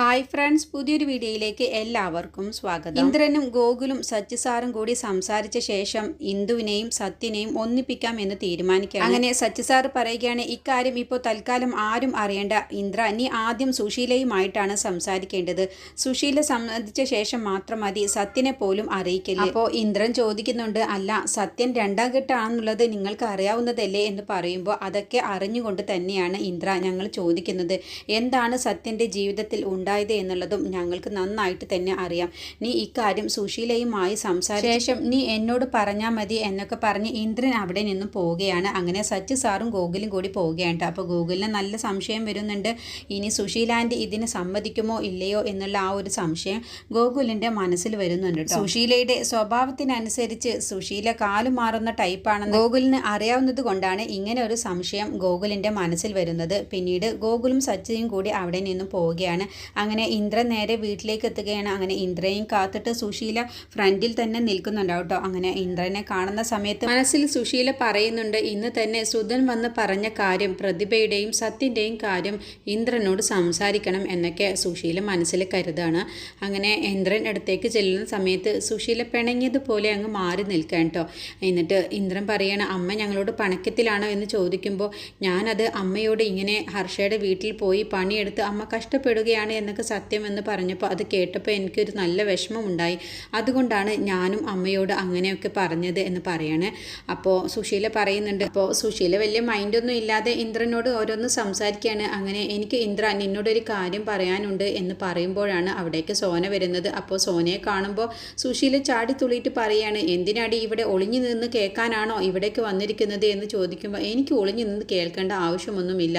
Hi friends പുതിയൊരു വീഡിയോയിലേക്ക് എല്ലാവർക്കും സ്വാഗതം. ഇന്ദ്രനും ഗോകുലും സച്ചിസാറും കൂടി സംസാരിച്ച ശേഷം ഇന്ദുവിനെയും സത്യനെയും ഒന്നിപ്പിക്കാം എന്ന് തീരുമാനിക്കാം അങ്ങനെ സച്ചിസാർ പറയുകയാണ് ഇക്കാര്യം ഇപ്പോൾ തൽക്കാലം ആരും അറിയേണ്ട. ഇന്ദ്ര നീ ആദ്യം സുശീലയുമായിട്ടാണ് സംസാരിക്കേണ്ടത്. സുശീല സംബന്ധിച്ച ശേഷം മാത്രം മതി സത്യനെ പോലും അറിയിക്കില്ല? അപ്പോൾ ഇന്ദ്രൻ ചോദിക്കുന്നുണ്ട് അല്ല സത്യൻ രണ്ടാം ഘട്ടമാണെന്നുള്ളത് നിങ്ങൾക്ക് അറിയാവുന്നതല്ലേ എന്ന് പറയുമ്പോൾ അതൊക്കെ അറിഞ്ഞുകൊണ്ട് തന്നെയാണ് ഇന്ദ്ര ഞങ്ങൾ ചോദിക്കുന്നത്. എന്താണ് സത്യന്റെ ജീവിതത്തിൽ ഉണ്ടായത് എന്നുള്ളതും ഞങ്ങൾക്ക് നന്നായിട്ട് തന്നെ അറിയാം. നീ ഇക്കാര്യം സുശീലയുമായി സംസാരിച്ച ശേഷം നീ എന്നോട് പറഞ്ഞാൽ മതി എന്നൊക്കെ പറഞ്ഞ് ഇന്ദ്രൻ അവിടെ നിന്നും പോവുകയാണ്. അങ്ങനെ സച്ച് സാറും ഗോകുലും കൂടി പോവുകയാണ്. അപ്പോൾ ഗോകുലിന് നല്ല സംശയം വരുന്നുണ്ട്. ഇനി സുശീലാന്റെ ഇതിന് സമ്മതിക്കുമോ ഇല്ലയോ എന്നുള്ള ആ ഒരു സംശയം ഗോകുലിന്റെ മനസ്സിൽ വരുന്നുണ്ട് സുശീലയുടെ സ്വഭാവത്തിനനുസരിച്ച് സുശീല കാലു മാറുന്ന ടൈപ്പാണെന്ന് ഗോകുലിന് അറിയാവുന്നത് കൊണ്ടാണ് ഇങ്ങനെ ഒരു സംശയം ഗോകുലിന്റെ മനസ്സിൽ വരുന്നത്. പിന്നീട് ഗോകുലും സച്ചിയും കൂടി അവിടെ നിന്നും പോവുകയാണ്. അങ്ങനെ ഇന്ദ്രൻ നേരെ വീട്ടിലേക്ക് എത്തുകയാണ്. അങ്ങനെ ഇന്ദ്രയും കാത്തിട്ട് സുശീല ഫ്രണ്ടിൽ തന്നെ നിൽക്കുന്നുണ്ടാവും കേട്ടോ. അങ്ങനെ ഇന്ദ്രനെ കാണുന്ന സമയത്ത് മനസ്സിൽ സുശീല പറയുന്നുണ്ട് ഇന്ന് തന്നെ സുധൻ വന്ന് പറഞ്ഞ കാര്യം പ്രതിഭയുടെയും സത്യന്റെയും കാര്യം ഇന്ദ്രനോട് സംസാരിക്കണം എന്നൊക്കെ സുശീല മനസ്സിൽ കരുതാണ്. അങ്ങനെ ഇന്ദ്രൻ അടുത്തേക്ക് ചെല്ലുന്ന സമയത്ത് സുശീല പിണങ്ങിയതുപോലെ അങ്ങ് മാറി നിൽക്കാൻ കേട്ടോ. എന്നിട്ട് ഇന്ദ്രൻ പറയണ അമ്മ ഞങ്ങളോട് പണക്കത്തിലാണോ? എന്ന് ചോദിക്കുമ്പോൾ ഞാനത് അമ്മയോട് ഇങ്ങനെ ഹർഷയുടെ വീട്ടിൽ പോയി പണിയെടുത്ത് അമ്മ കഷ്ടപ്പെടുകയാണ് എന്നൊക്കെ സത്യം എന്ന് പറഞ്ഞപ്പോൾ അത് കേട്ടപ്പോൾ എനിക്കൊരു നല്ല വിഷമമുണ്ടായി. അതുകൊണ്ടാണ് ഞാനും അമ്മയോട് അങ്ങനെയൊക്കെ പറഞ്ഞത് എന്ന് പറയാണ്. അപ്പോൾ സുശീല പറയുന്നുണ്ട് അപ്പോൾ സുശീല വലിയ മൈൻഡൊന്നും ഇല്ലാതെ ഇന്ദ്രനോട് ഓരോന്ന് സംസാരിക്കുകയാണ്. അങ്ങനെ എനിക്ക് ഇന്ദ്ര നിന്നോടൊരു കാര്യം പറയാനുണ്ട് എന്ന് പറയുമ്പോഴാണ് അവിടേക്ക് സോന വരുന്നത്. അപ്പോൾ സോനയെ കാണുമ്പോൾ സുശീല ചാടി തുള്ളിയിട്ട് പറയാണ് എന്തിനാടി ഇവിടെ ഒളിഞ്ഞു നിന്ന് കേൾക്കാനാണോ ഇവിടേക്ക് വന്നിരിക്കുന്നത്? എന്ന് ചോദിക്കുമ്പോൾ എനിക്ക് ഒളിഞ്ഞു നിന്ന് കേൾക്കേണ്ട ആവശ്യമൊന്നുമില്ല.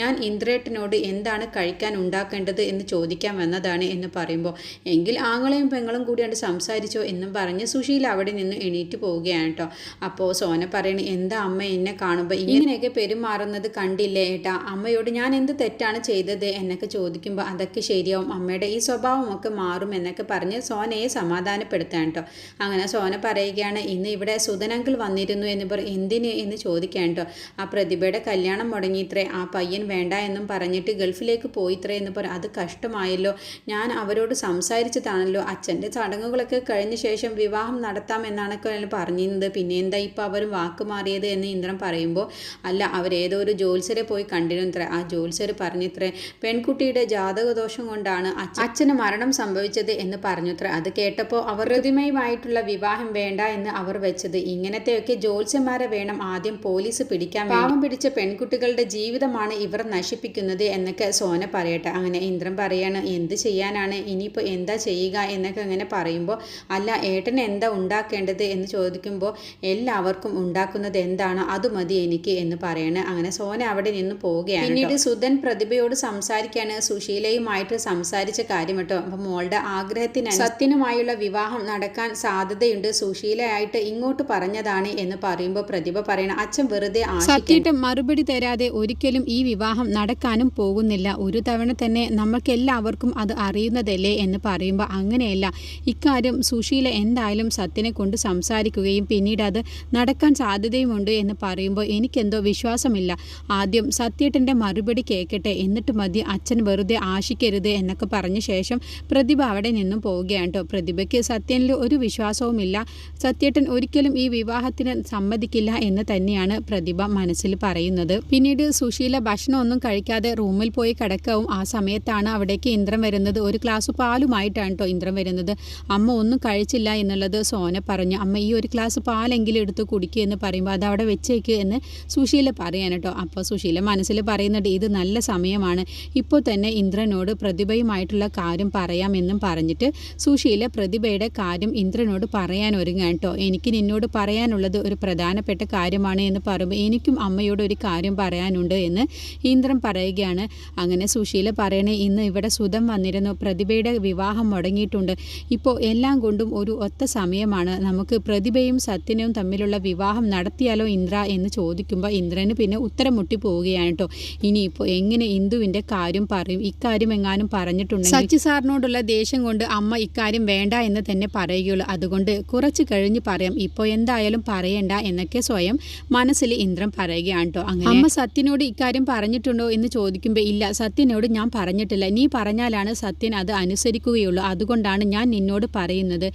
ഞാൻ ഇന്ദ്രേട്ടനോട് എന്താണ് കഴിക്കാൻ ഉണ്ടാക്കേണ്ടത് എന്ന് ചോദിക്കാൻ വന്നതാണ് എന്ന് പറയുമ്പോൾ എങ്കിൽ ആങ്ങളെയും പെങ്ങളും കൂടിയാണ് സംസാരിച്ചോ എന്നും പറഞ്ഞ് സുശീല അവിടെ നിന്ന് എണീറ്റ് പോവുകയാണ് കേട്ടോ. അപ്പോൾ സോന പറയണ എന്താ അമ്മ എന്നെ കാണുമ്പോൾ ഇങ്ങനെയൊക്കെ പെരുമാറുന്നത് കണ്ടില്ലേ ഏട്ടാ? അമ്മയോട് ഞാൻ എന്ത് തെറ്റാണ് ചെയ്തത്? എന്നൊക്കെ ചോദിക്കുമ്പോൾ അതൊക്കെ ശരിയാവും. അമ്മയുടെ ഈ സ്വഭാവമൊക്കെ മാറും എന്നൊക്കെ പറഞ്ഞ് സോനയെ സമാധാനപ്പെടുത്താൻ കേട്ടോ. അങ്ങനെ സോന പറയുകയാണ് ഇന്ന് ഇവിടെ സുധനങ്കിൾ വന്നിരുന്നു എന്ന് പറ എന്തിന്? എന്ന് ചോദിക്കാൻ കേട്ടോ. ആ പ്രതിഭയുടെ കല്യാണം മുടങ്ങിയിത്രേ ആ പയ്യൻ വേണ്ട എന്നും പറഞ്ഞിട്ട് ഗൾഫിലേക്ക് പോയിത്രേ എന്ന് പറ അത് കഷ്ടമായല്ലോ ഞാൻ അവരോട് സംസാരിച്ചതാണല്ലോ. അച്ഛന്റെ ചടങ്ങുകളൊക്കെ കഴിഞ്ഞ ശേഷം വിവാഹം നടത്താം എന്നാണൊക്കെ പറഞ്ഞിരുന്നത്. പിന്നെ എന്താ ഇപ്പോൾ അവർ വാക്ക് മാറിയത് എന്ന് ഇന്ദ്രൻ പറയുമ്പോൾ അല്ല അവരേതോ ഒരു ജോത്സ്യരെ പോയി കണ്ടിരുന്നത്ര. ആ ജോത്സ്യർ പറഞ്ഞത്രേ പെൺകുട്ടിയുടെ ജാതകദോഷം കൊണ്ടാണ് അച്ഛ- അച്ഛന് മരണം സംഭവിച്ചത് എന്ന് പറഞ്ഞുത്ര. അത് കേട്ടപ്പോൾ അവർ ഹൃദയമായിട്ടുള്ള വിവാഹം വേണ്ട എന്ന് അവർ വെച്ചത്. ഇങ്ങനത്തെയൊക്കെ ജോത്സ്യന്മാരെ വേണം ആദ്യം പോലീസ് പിടിക്കാൻ. പാവം പിടിച്ച പെൺകുട്ടികളുടെ ജീവിതമാണ് ഇവർ നശിപ്പിക്കുന്നത് എന്നൊക്കെ സോന പറയട്ടെ. അങ്ങനെ ഇന്ദ്രൻ പറയാണ് എന്ത് ചെയ്യാനാണ്? ഇനിയിപ്പോൾ എന്താ ചെയ്യുക? എന്നൊക്കെ അങ്ങനെ പറയുമ്പോൾ അല്ല ഏട്ടൻ എന്താ ഉണ്ടാക്കേണ്ടത്? എന്ന് ചോദിക്കുമ്പോൾ എല്ലാവർക്കും ഉണ്ടാക്കുന്നത് എന്താണോ? അത് മതി എനിക്ക് എന്ന് പറയാണ്. അങ്ങനെ സോന അവിടെ നിന്ന് പോവുകയാണ് പിന്നീട് സുധൻ പ്രതിഭയോട് സംസാരിക്കാണ്. സുശീലയുമായിട്ട് സംസാരിച്ച കാര്യം കേട്ടോ. അപ്പം മോളുടെ ആഗ്രഹത്തിന് സത്യനുമായുള്ള വിവാഹം നടക്കാൻ സാധ്യതയുണ്ട്. സുശീലയായിട്ട് ഇങ്ങോട്ട് പറഞ്ഞതാണ് എന്ന് പറയുമ്പോൾ പ്രതിഭ പറയണം അച്ഛൻ വെറുതെ സത്യമായിട്ട് മറുപടി തരാതെ ഒരിക്കലും ഈ വിവാഹം നടക്കാനും പോകുന്നില്ല. ഒരു തവണ തന്നെ നമ്മൾക്കെല്ലാവർക്കും അത് അറിയുന്നതല്ലേ എന്ന് പറയുമ്പോൾ അങ്ങനെയല്ല. ഇക്കാര്യം സുശീല എന്തായാലും സത്യനെ കൊണ്ട് സംസാരിക്കുകയും പിന്നീട് അത് നടക്കാൻ സാധ്യതയുമുണ്ട് എന്ന് പറയുമ്പോൾ എനിക്കെന്തോ വിശ്വാസമില്ല. ആദ്യം സത്യേട്ടന്റെ മറുപടി കേൾക്കട്ടെ എന്നിട്ട് മതി അച്ഛൻ വെറുതെ ആശിക്കരുത് എന്നൊക്കെ പറഞ്ഞ ശേഷം പ്രതിഭ അവിടെ നിന്നും പോവുകയാണ് കേട്ടോ. പ്രതിഭയ്ക്ക് സത്യനിൽ ഒരു വിശ്വാസവുമില്ല. സത്യേട്ടൻ ഒരിക്കലും ഈ വിവാഹത്തിന് സമ്മതിക്കില്ല എന്ന് തന്നെയാണ് പ്രതിഭ മനസ്സിൽ പറയുന്നത്. പിന്നീട് സുശീല ഭക്ഷണമൊന്നും കഴിക്കാതെ റൂമിൽ പോയി കിടക്കവും ആ സമയത്താണ് അവിടേക്ക് ഇന്ദ്രൻ വരുന്നത്. ഒരു ഗ്ലാസ് പാലുമായിട്ടാണ് കേട്ടോ ഇന്ദ്രൻ വരുന്നത്. അമ്മ ഒന്നും കഴിച്ചില്ല എന്നുള്ളത് സോന പറഞ്ഞു. അമ്മ ഈ ഒരു ഗ്ലാസ് പാലെങ്കിലും എടുത്ത് കുടിക്കുക എന്ന് പറയുമ്പോൾ അത് അവിടെ വെച്ചേക്ക് എന്ന് സുശീല പറയാൻ കേട്ടോ അപ്പോൾ സുശീല മനസ്സിൽ പറയുന്നുണ്ട് ഇത് നല്ല സമയമാണ്. ഇപ്പോൾ തന്നെ ഇന്ദ്രനോട് പ്രതിഭയുമായിട്ടുള്ള കാര്യം പറയാമെന്നും പറഞ്ഞിട്ട് സുശീല പ്രതിഭയുടെ കാര്യം ഇന്ദ്രനോട് പറയാൻ ഒരുങ്ങാൻ കേട്ടോ എനിക്ക് നിന്നോട് പറയാനുള്ളത് ഒരു പ്രധാനപ്പെട്ട കാര്യമാണ് എന്ന് പറയുമ്പോൾ എനിക്കും അമ്മയോട് ഒരു കാര്യം പറയാനുണ്ട് എന്ന് ഇന്ദ്രൻ പറയുകയാണ്. അങ്ങനെ സുശീല പറയണേ ഇന്ന് ഇവിടെ സുധം വന്നിരുന്നു. പ്രതിഭയുടെ വിവാഹം മുടങ്ങിയിട്ടുണ്ട്. ഇപ്പോൾ എല്ലാം കൊണ്ടും ഒരു ഒത്ത സമയമാണ്. നമുക്ക് പ്രതിഭയും സത്യനും തമ്മിലുള്ള വിവാഹം നടത്തിയാലോ ഇന്ദ്ര എന്ന് ചോദിക്കുമ്പോൾ ഇന്ദ്രന് പിന്നെ ഉത്തരം മുട്ടി പോവുകയാണ് കേട്ടോ. ഇനിയിപ്പോൾ എങ്ങനെ ഇന്ദുവിന്റെ കാര്യം പറയും? ഇക്കാര്യം എങ്ങാനും പറഞ്ഞിട്ടുണ്ടെങ്കിൽ സച്ചി സാറിനോടുള്ള ദേഷ്യം കൊണ്ട് അമ്മ ഇക്കാര്യം വേണ്ട എന്ന് തന്നെ പറയുകയുള്ളൂ. അതുകൊണ്ട് കുറച്ച് കഴിഞ്ഞ് പറയാം. ഇപ്പോൾ എന്തായാലും പറയണ്ട എന്നൊക്കെ സ്വയം മനസ്സിൽ ഇന്ദ്രൻ പറയുകയാണ് കേട്ടോ. അങ്ങനെ അമ്മ സത്യനോട് ഇക്കാര്യം പറഞ്ഞിട്ടുണ്ടോ എന്ന് ചോദിക്കുമ്പോൾ ഇല്ല. സത്യനോട് ഞാൻ പറഞ്ഞിട്ടില്ല. നീ പറഞ്ഞാലാണ് സത്യൻ അത് അനുസരിക്കുകയുള്ളൂ. അതുകൊണ്ടാണ് ഞാൻ നിന്നോട് പറയുന്നത്.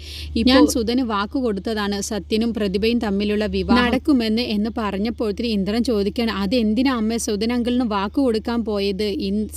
ഞാൻ സുധന് വാക്ക് കൊടുത്തതാണ് സത്യനും പ്രതിഭയും തമ്മിലുള്ള വിവാഹം. നടക്കുമെന്ന് എന്ന് പറഞ്ഞപ്പോഴത്തേന് ഇന്ദ്രൻ ചോദിക്കുകയാണ് അത് എന്തിനാ അമ്മ സുധൻ അങ്കിളിന് വാക്ക് കൊടുക്കാൻ പോയത്?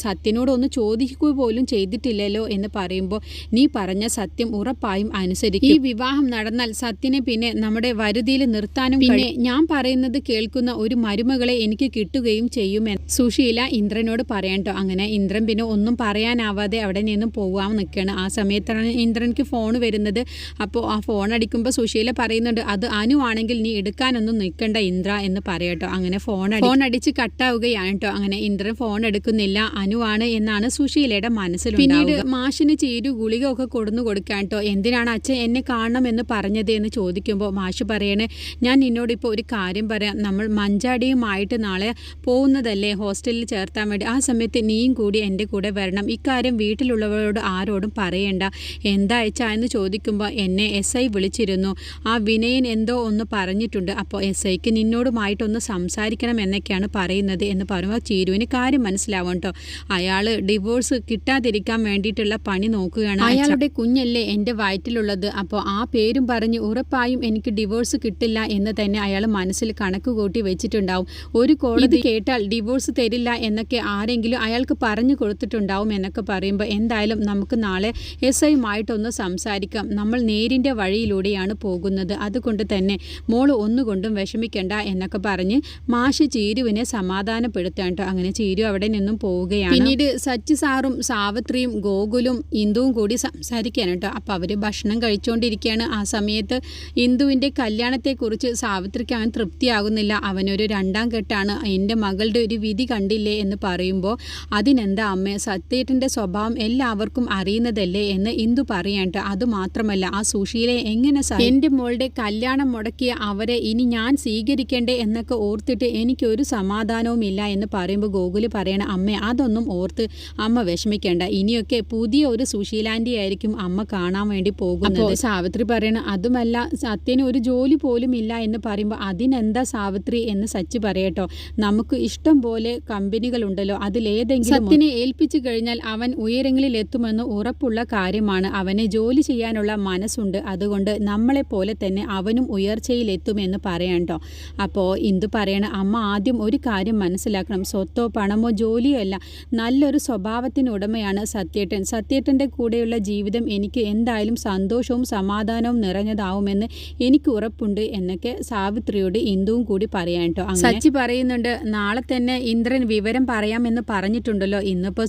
സത്യനോട് ഒന്ന് ചോദിക്കുക പോലും ചെയ്തിട്ടില്ലല്ലോ? എന്ന് പറയുമ്പോൾ നീ പറഞ്ഞ സത്യം ഉറപ്പായും അനുസരിക്കും. ഈ വിവാഹം നടന്നാൽ സത്യനെ പിന്നെ നമ്മുടെ വരുതിയിൽ നിർത്താനും പിന്നെ ഞാൻ പറയുന്നത് കേൾക്കുന്ന ഒരു മരുമകളെ എനിക്ക് കിട്ടുകയും ചെയ്യുമെന്ന്. സുശീല ഇന്ദ്രനോട് പറയണ്ടോ അങ്ങനെ ഇന്ദ്രൻ പിന്നെ ഒന്നും പറയാനാവാതെ അവിടെ നിന്നും പോകാൻ നിൽക്കുകയാണ് ആ സമയത്താണ് ഇന്ദ്രൻക്ക് ഫോൺ വരുന്നത്. അപ്പോൾ ആ ഫോൺ അടിക്കുമ്പോൾ സുശീല പറയുന്നുണ്ട് അത് അനുവാണെങ്കിൽ നീ എടുക്കാനൊന്നും നിൽക്കണ്ട ഇന്ദ്ര എന്ന് പറയട്ടോ അങ്ങനെ ഫോൺ ഫോൺ അടിച്ച് കട്ടാവുകയാണ് കേട്ടോ അങ്ങനെ ഇന്ദ്രൻ ഫോൺ എടുക്കുന്നില്ല അനുവാണ് എന്നാണ് സുശീലയുടെ മനസ്സിൽ പിന്നീട് മാഷിന് ചേരു ഗുളിക ഒക്കെ കൊടുന്നു കൊടുക്കാൻ കേട്ടോ എന്തിനാണ് അച്ഛൻ എന്നെ കാണണം എന്ന് പറഞ്ഞത്? എന്ന് ചോദിക്കുമ്പോൾ മാഷ് പറയണേ ഞാൻ നിന്നോട് ഇപ്പോൾ ഒരു കാര്യം പറയാം. നമ്മൾ മഞ്ചാടിയുമായിട്ട് നാളെ പോകുന്നതല്ലേ ഹോസ്റ്റലിൽ ചേർത്താൻ വേണ്ടി. ആ സമയത്ത് നീയും കൂടി എന്റെ കൂടെ വരണം. ഇക്കാര്യം വീട്ടിലുള്ളവരോട് ആരോടും പറയേണ്ട. എന്താ അയച്ചാ എന്ന് ചോദിക്കുമ്പോൾ എന്നെ എസ് ഐ വിളിച്ചിരുന്നു. ആ വിനയൻ എന്തോ ഒന്ന് പറഞ്ഞിട്ടുണ്ട്. അപ്പോൾ എസ് ഐക്ക് നിന്നോടുമായിട്ടൊന്ന് സംസാരിക്കണം എന്നൊക്കെയാണ് പറയുന്നത് എന്ന് പറയുമ്പോൾ ചീരുവിന് കാര്യം മനസ്സിലാവും കേട്ടോ. അയാൾ ഡിവോഴ്സ് കിട്ടാതിരിക്കാൻ വേണ്ടിയിട്ടുള്ള പണി നോക്കുകയാണ് അയാളുടെ കുഞ്ഞല്ലേ എന്റെ വയറ്റിലുള്ളത്. അപ്പോൾ ആ പേരും പറഞ്ഞ് ഉറപ്പായും എനിക്ക് ഡിവോഴ്സ് കിട്ടില്ല എന്ന് തന്നെ അയാൾ മനസ്സിൽ കണക്ക് കൂട്ടി വെച്ചിട്ടുണ്ടാവും. ഒരു കോടതി കേട്ടാൽ ഡിവോഴ്സ് തരില്ല എന്നൊക്കെ ആരെങ്കിലും അയാൾക്ക് പറഞ്ഞു കൊടുത്തിട്ടുണ്ടാവും എന്നൊക്കെ പറയുമ്പോൾ എന്തായാലും നമുക്ക് നാളെ എസ് ഐയുമായിട്ടൊന്ന് സംസാരിക്കാം. നമ്മൾ നേരിന്റെ വഴിയിലൂടെയാണ് പോകുന്നത്. അതുകൊണ്ട് തന്നെ മോൾ ഒന്നുകൊണ്ടും വിഷമിക്കണ്ട എന്നൊക്കെ പറഞ്ഞ് മാഷ് ചീരുവിനെ സമാധാനപ്പെടുത്താൻ കേട്ടോ അങ്ങനെ ചീരു അവിടെ നിന്നും പോവുകയാണ്. പിന്നീട് സച്ചി സാറും സാവിത്രിയും ഗോകുലും ഇന്ദുവും കൂടി സംസാരിക്കാൻ കേട്ടോ അപ്പോൾ അവർ ഭക്ഷണം കഴിച്ചുകൊണ്ടിരിക്കുകയാണ് ആ സമയത്ത് ഇന്ദുവിന്റെ കല്യാണത്തെക്കുറിച്ച് സാവിത്രിക്ക് അവൻ തൃപ്തിയാകുന്നില്ല. അവനൊരു രണ്ടാം കെട്ടാണ്. എന്റെ മകളുടെ ഒരു വിധി കണ്ടില്ലേ എന്ന് പറയുമ്പോൾ അതിനെന്താ അമ്മേ? സത്യേട്ടന്റെ സ്വഭാവം എല്ലാവർക്കും അറിയുന്നതല്ലേ എന്ന് ഇന്ദു പറയാണ്ട് അതുമാത്രമല്ല ആ സുശീലെ എങ്ങനെ എന്റെ മോളുടെ കല്യാണം മുടക്കിയ അവരെ ഇനി ഞാൻ സ്വീകരിക്കേണ്ടേ എന്നൊക്കെ ഓർത്തിട്ട് എനിക്കൊരു സമാധാനവും ഇല്ല എന്ന് പറയുമ്പോൾ ഗോകുൽ പറയണ അമ്മ അതൊന്നും ഓർത്ത് അമ്മ വിഷമിക്കേണ്ട. ഇനിയൊക്കെ പുതിയ ഒരു സുശീലാന്റെ ആയിരിക്കും അമ്മ കാണാൻ വേണ്ടി പോകുന്നത്. സാവിത്രി പറയണ അതുമല്ല സത്യന് ഒരു ജോലി പോലും ഇല്ല എന്ന് പറയുമ്പോൾ അതിനെന്താ സാവിത്രി എന്ന് സച്ചി പറയട്ടോ. നമുക്ക് ഇഷ്ടം പോലെ കമ്പനികളുണ്ടല്ലോ അതിലേതെങ്കിലും സത്യനെ ഏൽപ്പിച്ചു കഴിഞ്ഞാൽ അവൻ ഉയരങ്ങളിൽ എത്തുമെന്ന് ഉറപ്പുള്ള കാര്യമാണ്. അവന് ജോലി ചെയ്യാനുള്ള മനസ്സുണ്ട്. അതുകൊണ്ട് നമ്മളെ പോലെ തന്നെ അവനും ഉയർച്ചയിൽ എത്തുമെന്ന് പറയാട്ടോ അപ്പോൾ ഇന്ദു പറയണ അമ്മ ആദ്യം ഒരു കാര്യം മനസ്സിലാക്കണം. സ്വത്തോ പണമോ ജോലിയോ അല്ല നല്ലൊരു സ്വഭാവത്തിന് ഉടമയാണ് സത്യേട്ടൻ. സത്യേട്ടന്റെ കൂടെയുള്ള ജീവിതം എനിക്ക് എന്തായാലും സന്തോഷവും സമാധാനവും നിറഞ്ഞതാവുമെന്ന് എനിക്ക് ഉറപ്പുണ്ട് എന്നൊക്കെ സാവിത്രിയോട് ഇന്ദുവും കൂടി പറയാൻ കേട്ടോ സച്ചി പറയുന്നുണ്ട് നാളെ തന്നെ ഇന്ദ്രൻ വിവരം പറയാമെന്ന് പറഞ്ഞിട്ടുണ്ടല്ലോ. ഇന്നിപ്പോൾ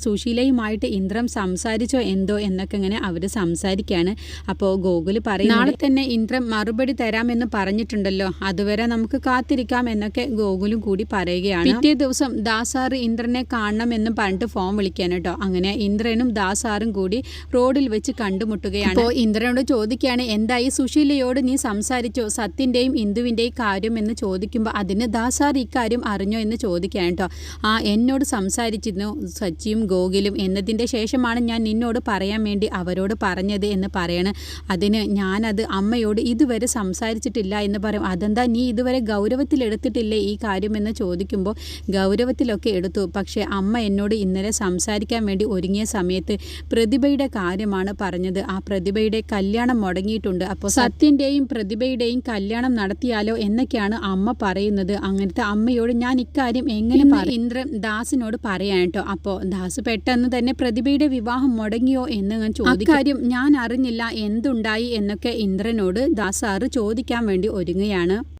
സുശീലയുമായിട്ട് ഇന്ദ്രം സംസാരിച്ചോ എന്തോ എന്നൊക്കെ ഇങ്ങനെ അവർ സംസാരിക്കുകയാണ് അപ്പോൾ ഗോകുൽ പറയും നാളെ തന്നെ ഇന്ദ്രം മറുപടി തരാമെന്ന് പറഞ്ഞിട്ടുണ്ടല്ലോ. അതുവരെ നമുക്ക് കാത്തിരിക്കാം എന്നൊക്കെ ഗോകുലും കൂടി പറയുകയാണ്. പിറ്റേ ദിവസം ദാസാറ് ഇന്ദ്രനെ കാണണം കാണണമെന്ന് പറഞ്ഞിട്ട് ഫോം വിളിക്കാൻ കേട്ടോ. അങ്ങനെ ഇന്ദ്രനും ദാസാറും കൂടി റോഡിൽ വെച്ച് കണ്ടുമുട്ടുകയാണ്. അപ്പോൾ ഇന്ദ്രനോട് ചോദിക്കുകയാണ് എന്തായി സുശീലയോട് നീ സംസാരിച്ചോ? സത്യന്റെയും ഇന്ദുവിന്റെയും കാര്യം എന്ന് ചോദിക്കുമ്പോൾ അതിന് ദാസാർ ഇക്കാര്യം അറിഞ്ഞോ? എന്ന് ചോദിക്കാൻ കേട്ടോ. ആ എന്നോട് സംസാരിച്ചിരുന്നു സച്ചിയും ഗോകുലും എന്നതിന്റെ ശേഷമാണ് ഞാൻ നിന്നോട് പറയാൻ വേണ്ടി അവരോട് പറഞ്ഞത് എന്ന് പറയണ്. അതിന് ഞാനത് അമ്മയോട് ഇതുവരെ സംസാരിച്ചിട്ടില്ല എന്ന് പറയും. അതെന്താ നീ ഇതുവരെ ഗൗരവത്തിലെടുത്തിട്ടില്ലേ ഈ കാര്യമെന്ന് ചോദിക്കുമ്പോൾ ഗൗരവത്തിലൊക്കെ എടുത്തു. പക്ഷേ അമ്മ എന്നോട് ഇന്നലെ സംസാരിക്കാൻ വേണ്ടി ഒരുങ്ങിയ സമയത്ത് പ്രതിഭയുടെ കാര്യമാണ് പറഞ്ഞത്. ആ പ്രതിഭയുടെ കല്യാണം മുടങ്ങിയിട്ടുണ്ട്. അപ്പോൾ സത്യന്റെയും പ്രതിഭയുടെയും കല്യാണം നടത്തിയാലോ എന്നൊക്കെയാണ് അമ്മ പറയുന്നത്. അങ്ങനത്തെ അമ്മയോട് ഞാൻ ഇക്കാര്യം എങ്ങനെ ഇന്ദ്രൻ ദാസിനോട് പറയാൻ കേട്ടോ. അപ്പോൾ ദാസ് പെട്ടെന്ന് തന്നെ പ്രതിഭയുടെ വിവാഹം മുടങ്ങിയോ എന്ന് ഞാൻ ചോദിക്കും. കാര്യം ഞാൻ അറിഞ്ഞില്ല. എന്തുണ്ടായി എന്നൊക്കെ ഇന്ദ്രനോട് ദാസാറ് ചോദിക്കാൻ വേണ്ടി ഒരുങ്ങുകയാണ്.